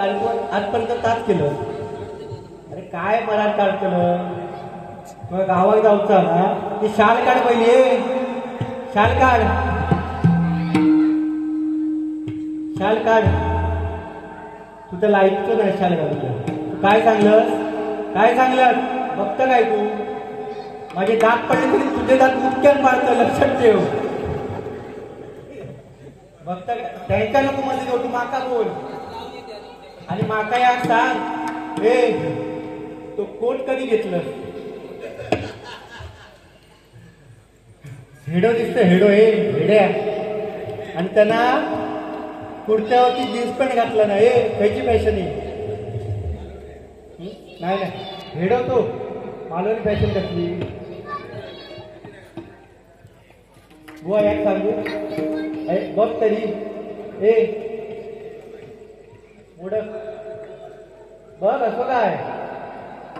आजपर्यंत तास केलं. अरे काय मनात काढ केलं? मग गावात जाऊचा ना ते शाल काढ पहिले. शाल काढ. शाल काढ. तू त्याला ऐकतो नाही शाल घालून काय सांगलंस? काय सांगलं बघतं काय तू? माझे दात पडले तरी तुझे दात मुख्यान पाडतं लक्षात ठेव. बघता त्यांच्या नको मध्ये घेऊ तू माका बोल. आणि माका या सांग. हे तो कोट कधी घेतलं? हेडो दिसतो हेडो हे हेड्या. आणि त्यांना कुर्त्यावरती जीन्स पॅन्ट घातला ना हे त्याची फॅशन आहे. नाही नाही. हेडो तो. मालवणी फॅशन घातली. बुवा याक सांगू. बघ तरी. ए उडक बघ असं काय?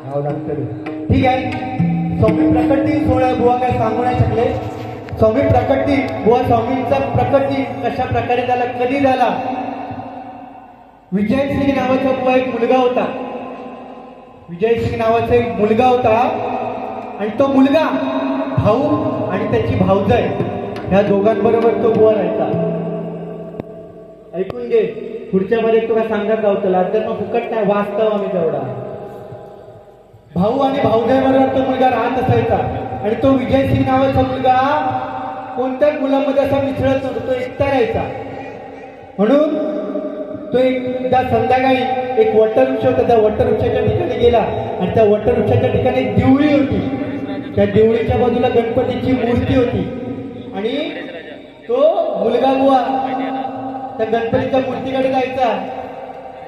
नाव डॉक्टर ठीक आहे. स्वामी प्रकटी सोहळा बुवा काय सांगू नाही शकले. स्वामी प्रकटी बुवा स्वामींचा प्रकटी कशा प्रकारे झाला कधी झाला? विजय सिंग नावाचा बुवा एक मुलगा होता. विजय सिंग नावाचा एक मुलगा होता. आणि तो मुलगा भाऊ आणि त्याची भाऊजय. ह्या दोघांबरोबर तो बुवा राहायचा. ऐकून घे. पुढच्या मध्ये तुला सांगत गावतला तर मग फुकट काय वाचताव आम्ही तेवढा. भाऊ आणि भाऊजाईबरोबर तो मुलगा राहत असायचा. आणि तो विजय सिंग नावाचा मुलगा कोणत्याच मुलामध्ये असा मिसळत नव्हता तो एकटा राहायचा. म्हणून तो एकदा संध्याकाळी एक वटवृक्ष होता त्या वटवृक्षाच्या ठिकाणी गेला. आणि त्या वटवृक्षाच्या ठिकाणी एक दिवळी होती. त्या दिवळीच्या बाजूला गणपतीची मूर्ती होती. आणि तो मुलगा बुवा त्या गणपतीच्या मूर्तीकडे जायचा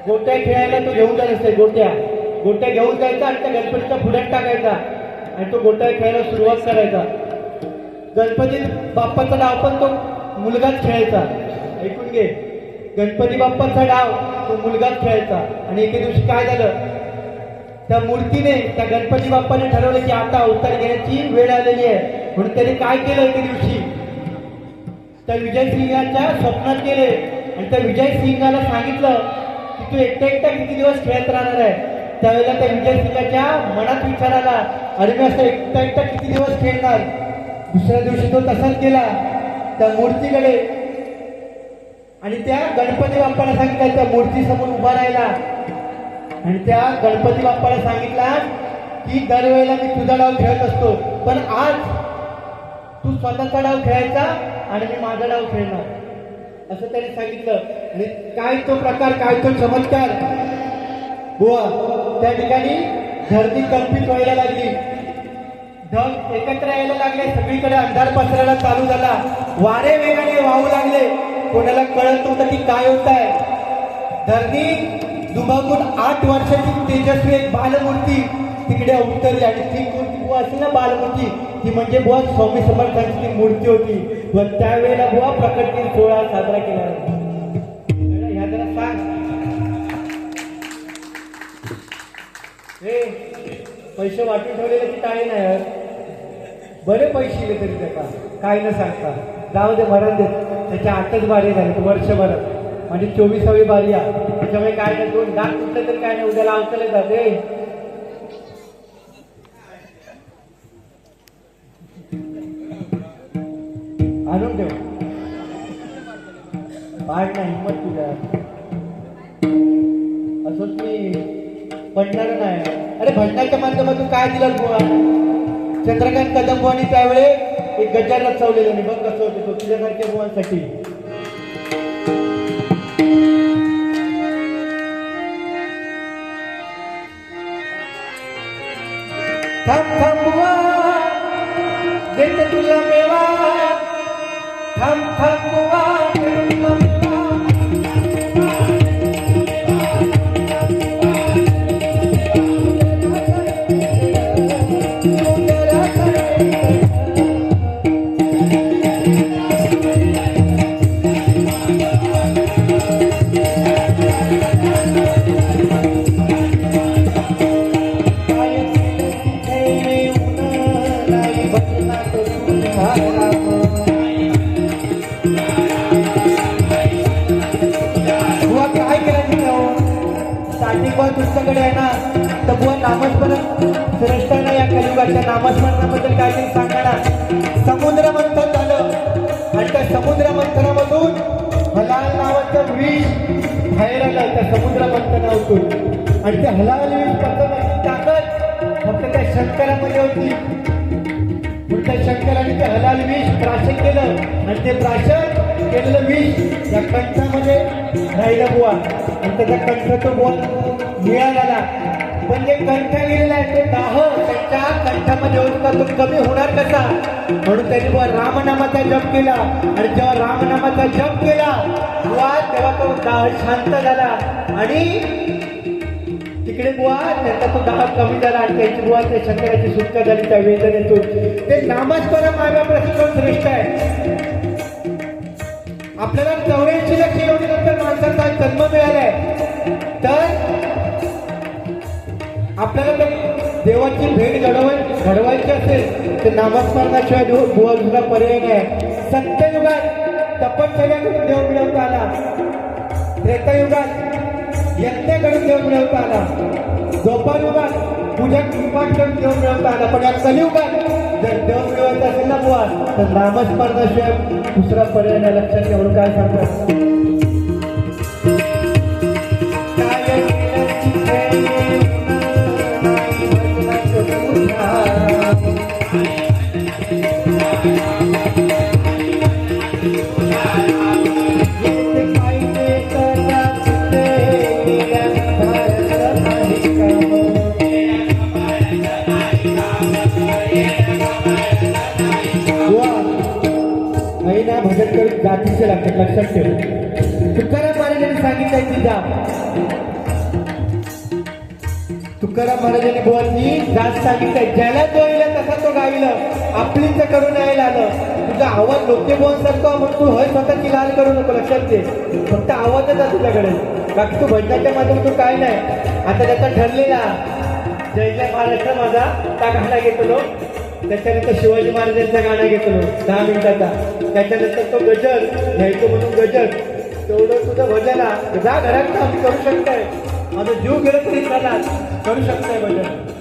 गोट्या खेळायला तो घेऊन जात असते गोट्या. गोट्या घेऊन जायचा आणि त्या गणपतीच्या पुढ्यात टाकायचा. आणि तो गोट्या खेळायला सुरुवात करायचा. गणपती बाप्पाचा डाव पण तो मुलगाच खेळायचा. ऐकून घे. गणपती बाप्पाचा डाव तो मुलगाच खेळायचा. आणि एके दिवशी काय झालं? त्या मूर्तीने त्या गणपती बाप्पाने ठरवलं की आता अवतार घेण्याची वेळ आलेली आहे. म्हणून त्याने काय केलं एके दिवशी? त्या विजय सिंगाच्या स्वप्नात गेले. आणि त्या विजय सिंगाला सांगितलं की तू एकटा एकटा किती दिवस खेळत राहणार आहे? त्यावेळेला त्या विजय सिंगाच्या मनात विचार आला अरे मी असं एकटा एकटा किती दिवस खेळणार? दुसऱ्या दिवशी तो तसाच गेला त्या मूर्तीकडे. आणि त्या गणपती बाप्पाला सांगितलं त्या मूर्ती समोर उभा राहिला. आणि त्या गणपती बाप्पाला सांगितला की दरवेळेला मी तुझा डाव खेळत असतो पण आज तू स्वतःचा डाव खेळायचा आणि मी माझा डाव खेळणार. असं त्याने सांगितलं. आणि काय तो प्रकार काय तो चमत्कार? बुवा त्या ठिकाणी धरती कंपित व्हायला लागली. ढग एकत्र यायला लागले सगळीकडे अंधार पसरायला चालू झाला. वारे वेगाने वाहू लागले. कोणाला कळत नव्हतं की काय होत आहे. धरणी दुभागून आठ वर्षाची तेजस्वी एक बालमूर्ती तिकडे उतरली आणि ती मूर्ती बुवा असेल ना बालमूर्ती ती म्हणजे बुवा स्वामी समर्थांची ती मूर्ती होती. पण त्यावेळेला बुवा प्रकटतील सोहळा साजरा केला ह्या जरा सांग. हे पैसे वाटून ठेवलेले की काय नाही यार? बरे पैसे दिले तरी त्याचा काय न सांगता. जाऊ दे मरण दे. त्याच्या आठच बारी झाली वर्षभर म्हणजे चोवीसावी बारी आहे. त्याच्यामुळे काय नाही दोन दात कुठलं तरी काय नाही उद्याला अवतले जाते. आणून ठेव. पाठ नाही हिंमत तुझ्या. असंच मी पडणार नाही. अरे भंडारच्या माध्यमातून काय दिलं बुवा? चंद्रकांत कदम बुवानी त्यावेळे एक गजार रचवलेलं. नाही बघ कसं होतं तो. तुझ्यासारख्या बुवांसाठी. समुद्र मंथनामधून हलाल नावाचं विष बाहेर आलं त्या समुद्र मंथनातून. आणि ते हलाल विष पचवण्याची ताकद फक्त त्या शंकरामध्ये होती. पुढच्या शंकराने ते हलाल विष प्राशन केलं. आणि ते प्राशन केलेलं विष या कंठामध्ये राहिलं बुवा. आणि त्याचा कंठ तो बोल मिळाला पण जे कंठ गेलेला आहे ते दाह त्यांच्या कंठामध्ये होता तो कमी होणार कसा? म्हणून त्यांनी बुवा रामनामाचा जप केला. आणि जेव्हा रामनामाचा जप केला बुवा तेव्हा तो दाह शांत झाला. आणि तिकडे बुवा त्यांचा तो दाह कमी झाला आणि त्यांची बुवा त्या शंकराची सुटका झाली त्या वेदनेतून. ते नामस्मरण माझ्या कोण श्रेष्ठ आहे आपल्याला चौऱ्याऐंशी लक्ष किलोमीटर माणसाचा जन्म मिळालाय तर आपल्याला देवाची भेट घडवाय घडवायची असेल तर नामस्मरणाशिवाय देव बुवा दुसरा पर्याय नाही. सत्ययुगात तपश्चर्याकडून देव मिळवता आला. त्रेतायुगात यज्ञाकडून देव मिळवता आला. द्वापारयुगात पूजा कृपाकडून देव मिळवता आला. पण या कलियुगात जर देव मिळवायचा असेल ना बुवा तर नामस्मरणाशिवाय दुसरा पर्याय नाही. लक्षात ठेवून काय सांगतात? आपलीच करून यायला आलं. तुझा आवाज लोके बोलसारखं मग तू हय स्वतःची लाल करू नको लक्षात दे. फक्त आवाजच आहे तुझ्याकडे. बाकी तू भजनाच्या माध्यमातून काय नाही. आता त्याचा ठरलेला. जय जय महाराष्ट्र माझा त्या गाणं घेतलो. त्याच्यानंतर शिवाजी महाराजांचा गाणं घेतलो. दहा मिनिटाचा. त्याच्यानंतर तो गजर घ्यायचो म्हणून गजर तेवढं तुझं भजन जा घरात आम्ही करू शकताय. माझा जीव गेला तरी चाला करू शकताय भजन.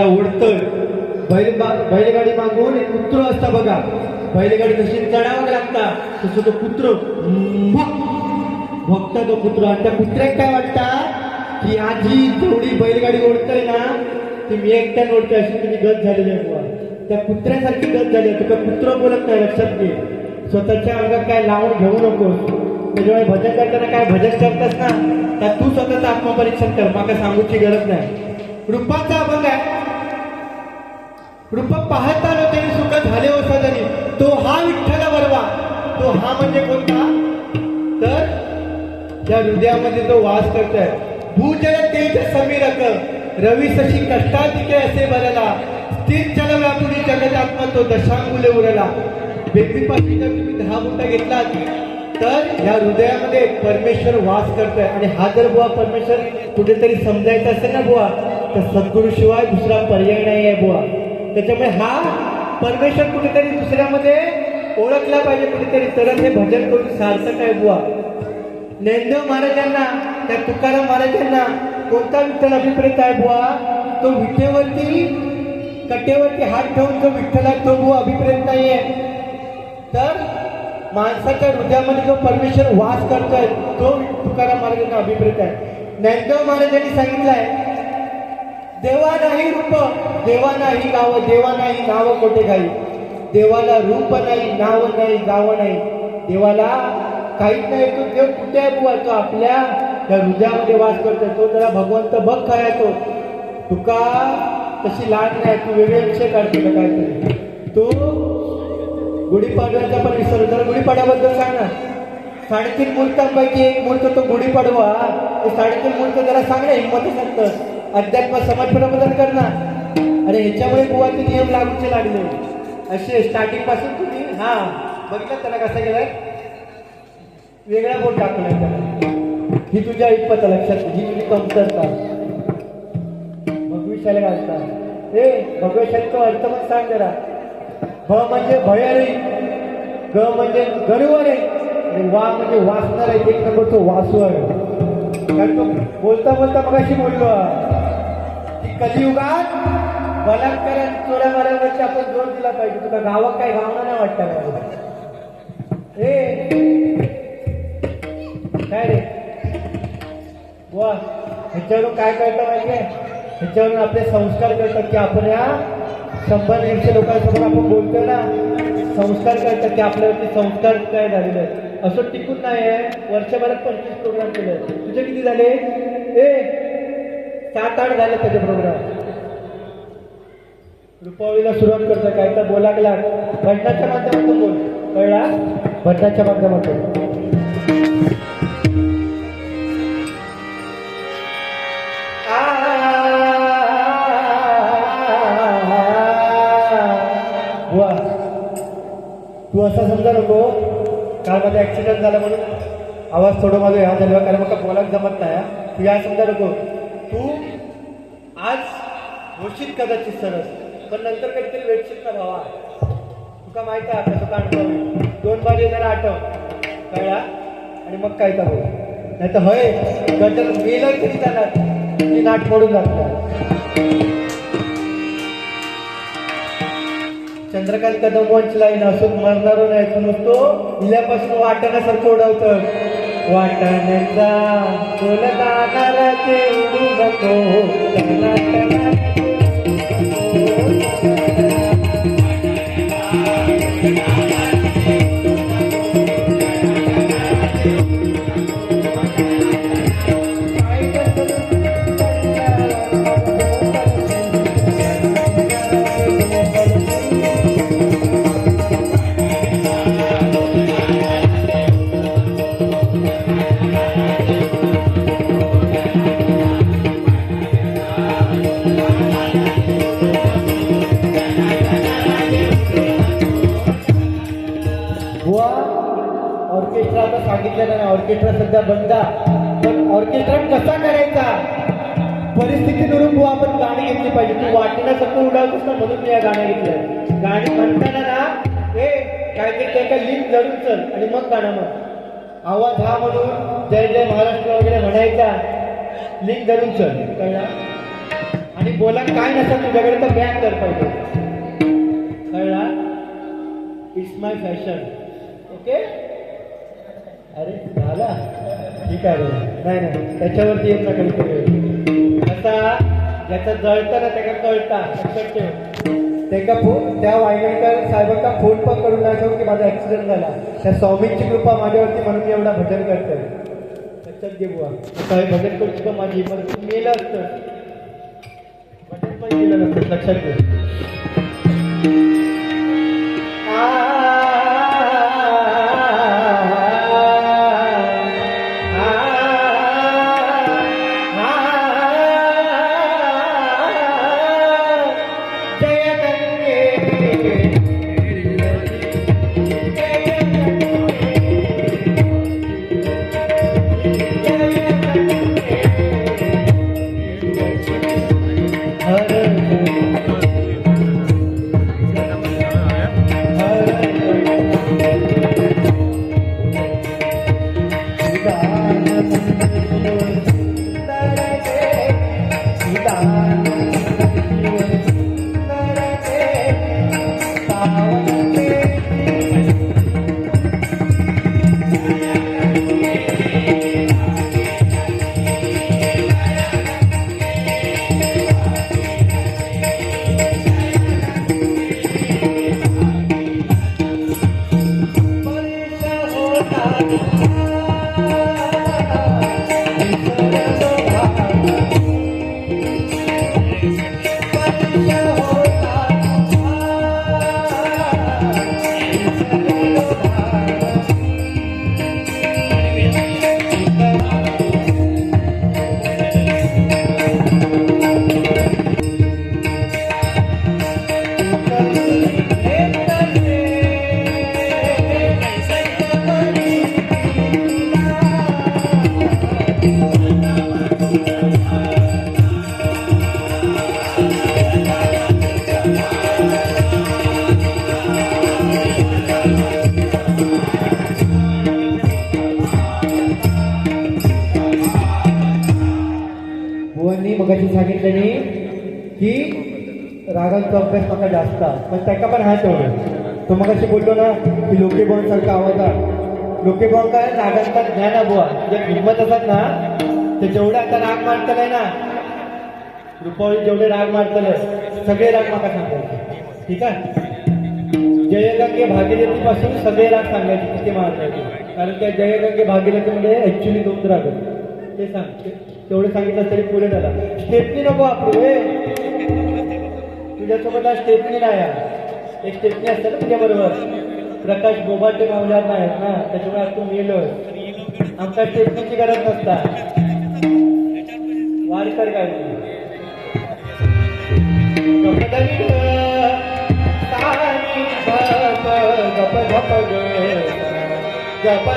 आपल्याला सगळा ओढतोय. बैल बैलगाडी मागून एक कुत्र असता बघा. बैलगाडी कशी चढावं लागता तसं तो कुत्र भक्ता तो कुत्र. आणि त्या कुत्र्याक काय वाटता? की आजी जेवढी बैलगाडी ओढतोय ना ती मी एकट्यानं ओढते अशी तुम्ही गत झालेली आहे त्या कुत्र्यासारखी गत झाली आहे. तुका कुत्र बोलत नाही लक्षात घे. स्वतःच्या अंगात काय लावून घेऊ नको त्याच्यामुळे भजन करताना काय भजन करतास ना तर तू स्वतःचं आत्मपरीक्षण कर. माका सांगूची गरज नाही. रूपाचा अभंग आहे रूप पाहता न सुख झाले हो तरी तो हा विठ्ठल बरवा तो हा म्हणजे कोणता? तर त्या हृदयामध्ये तो वास करतोय. भूजल तेज समीरक रवी शशी कष्टाधिके असे बरला स्थिर जल व्यापुरी जगदात्मा तो दशांगुले उरला. व्यक्तीपासून जर तुम्ही दहा मुठा घेतला तर या हृदयामध्ये परमेश्वर वास करतोय. आणि हा जर बुवा परमेश्वर कुठेतरी समजायचा असेल ना बुवा तर सद्गुरू शिवाय दुसरा पर्याय नाही आहे बुवा. त्याच्यामुळे हा परमेश्वर कुठेतरी दुसऱ्यामध्ये ओळखला पाहिजे कुठेतरी तरच हे भजन करून सार्थक आहे बुवा. ज्ञानदेव महाराजांना त्या तुकाराम महाराजांना कोणता विठ्ठल अभिप्रेत आहे बुवा? तो विठेवरती कटेवरती हात ठेवून जो विठ्ठल आहे तो बुवा अभिप्रेत नाही आहे तर माणसाच्या हृदयामध्ये जो परमेश्वर वास करतोय तो तुकाराम महाराजांना अभिप्रेत आहे. ज्ञानदेव महाराजांनी सांगितलंय देवा नाही रूप देवा नाही गाव देवा नाही नाव कोठे घाई? देवाला रूप नाही नाव नाही गाव नाही. देवाला काहीच नाही तो देव कुठे आहे बुवा? तो आपल्या त्या हृदयामध्ये वास करतो तो त्याला भगवंत बघ काय तो. तुका तशी लाट नाही तू वेगळे विषय काढतो का काहीतरी. तू गुढीपाडव्याचा पण विसर जरा गुढीपाडव्याबद्दल सांग ना. साडेतीन मूर्तांपैकी एक मूर्त तो गुढीपाडवा. ते साडेतीन मूर्त जरा सांग ना हिंमत सांगतं अध्यात्म समाज प्रबोधन करणार. आणि ह्याच्यामुळे गोवाचे नियम लागूचे लागले. असे स्टार्टिंगपासून तुम्ही हा बघितलं त्याला कसं गेलाय वेगळा बोट टाकलाय त्याला ही तुझ्या इतपत लक्षात ही तुझी कमतरता. भगविशाला घालता. ए भगवशालीचा अर्थ पण सांग जरा. भ म्हणजे भय रे ग म्हणजे गर्व रे आणि वा म्हणजे वाचणार आहे एक नंबर तो वासू आहे कारण तो बोलता बोलता मगाशी बोललो. कलियुगात बलात्कार आणि चोऱ्या माऱ्यावरती आपण जोर दिला पाहिजे. तुला गावात काही भावना नाही वाटतं हे काय रे? वा ह्याच्यावरून काय कळतं माहितीये? ह्याच्यावरून आपले संस्कार कळतात की आपण या शंभर एकशे लोकांसमोर आपण बोलतोय ना संस्कार कळतात की आपल्यावरती संस्कार काय झालेले आहेत. असं टिकून नाही आहे वर्षभरात पंचवीस प्रोग्राम केले तुझे किती झाले? ए. सात आठ झाले त्याचे प्रोग्राम रुपावळीला सुरुवात करतो काय तर बोला लागला भटनाच्या माध्यमातून बोल. कळला? भटनाच्या माध्यमातून. वा. तू असं समजा नको. काल माझा ऍक्सिडेंट झाला म्हणून. आवाज थोडं माझं ह्या झाला कारण मग बोलायला जमत नाही हा. तू या समजा नको. तू आज घोषित कदाचित सरस पण नंतर काहीतरी वेडशील ना भावा तुका माहीत आहे आपल्या तुका अनुभव दोन बारी जरा आठव कळला आणि मग काय तर होईल. नाही तर होय गटर मेलं तरी जाणार ती नाट पडून जातात चंद्रकांत कदम वंचला लाईन असून मरणारो नाही तू नुसतो इल्यापासून वाटण्यासारखं उडवतं. वाटण्याचा बोलता नाराचे उडू नको. गाणी पाहिजे. तू वाटण्यासारखं उडावतोस ना म्हणून मी या गाणं घेतल्या. गाणी म्हणताना ना हे काहीतरी काय लिंक धरून चल आणि मग गाणं म्हण. आवाज हा म्हणून जय जय महाराष्ट्र वगैरे म्हणायचा. लिंक धरून चल. कळला? आणि बोला काय नसेल तुझ्याकडे तर बॅग कर पाहिजे. कळला? इट्स माय फॅशन ओके अरे झाला. ठीक आहे. नाही नाही. त्याच्यावरती एक नका कधी आता ज्याचं जळतं ना त्याका कळता लक्षात ठेव तेका फोन त्या वायगणकर साहेबांना फोन पण करून दाखव की माझा ऍक्सिडेंट झाला. त्या स्वामींची कृपा माझ्यावरती म्हणून मी एवढा भजन करतोय. लक्षात घे बुवा. आता हे भजन करू शकतो माझी. पण तू मेलं असतं. भजन पण केलं नसतं. लक्षात घे अभ्यास नका जास्त. पण त्याका पण हा तेवढं. तो मगाशी बोलतो ना की लोके बुवां सारखा आवाज लोके बॉन काय रागांचा ज्ञान आहे बुवा. हिंमत असत ना ते जेवढे आता राग मारतले ना रुपावली जेवढे राग मारतले सगळे राग माका सांगायचे. ठीक आहे? जयगंगे भागीरथी पासून सगळे राग सांगायचे किती मारतायचे कारण त्या जयगंगे भागीरथीमध्ये ऍक्च्युली दोन राग ते सांग. तेवढं सांगितलं तरी पुढे झाला स्टेपनी नको वापरू ए तुझ्यासोबत आज स्टेपनी नाही आहे. एक स्टेपनी असते ना तुझ्या बरोबर प्रकाश बोबाटे मावल्यावर नाही आहेत ना त्याच्यामुळे आज तू मेलो आमच्या स्टेपनीची गरज नसता. वारकर काय गपधनी ग, सानी गप, गप गप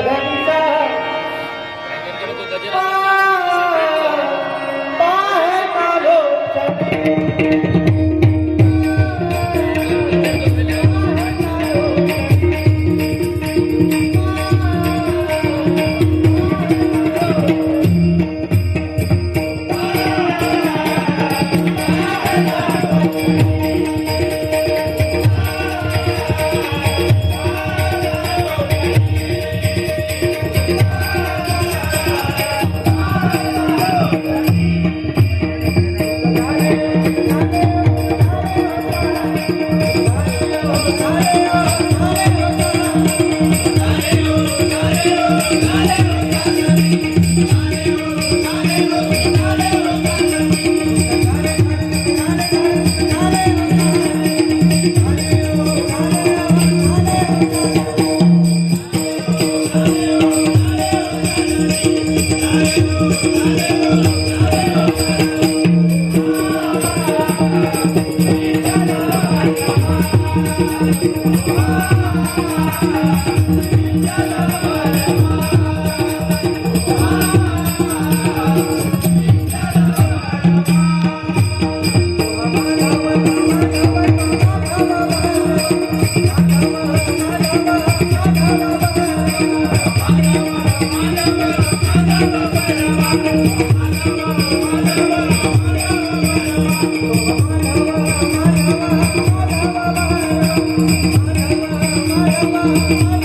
Thank you.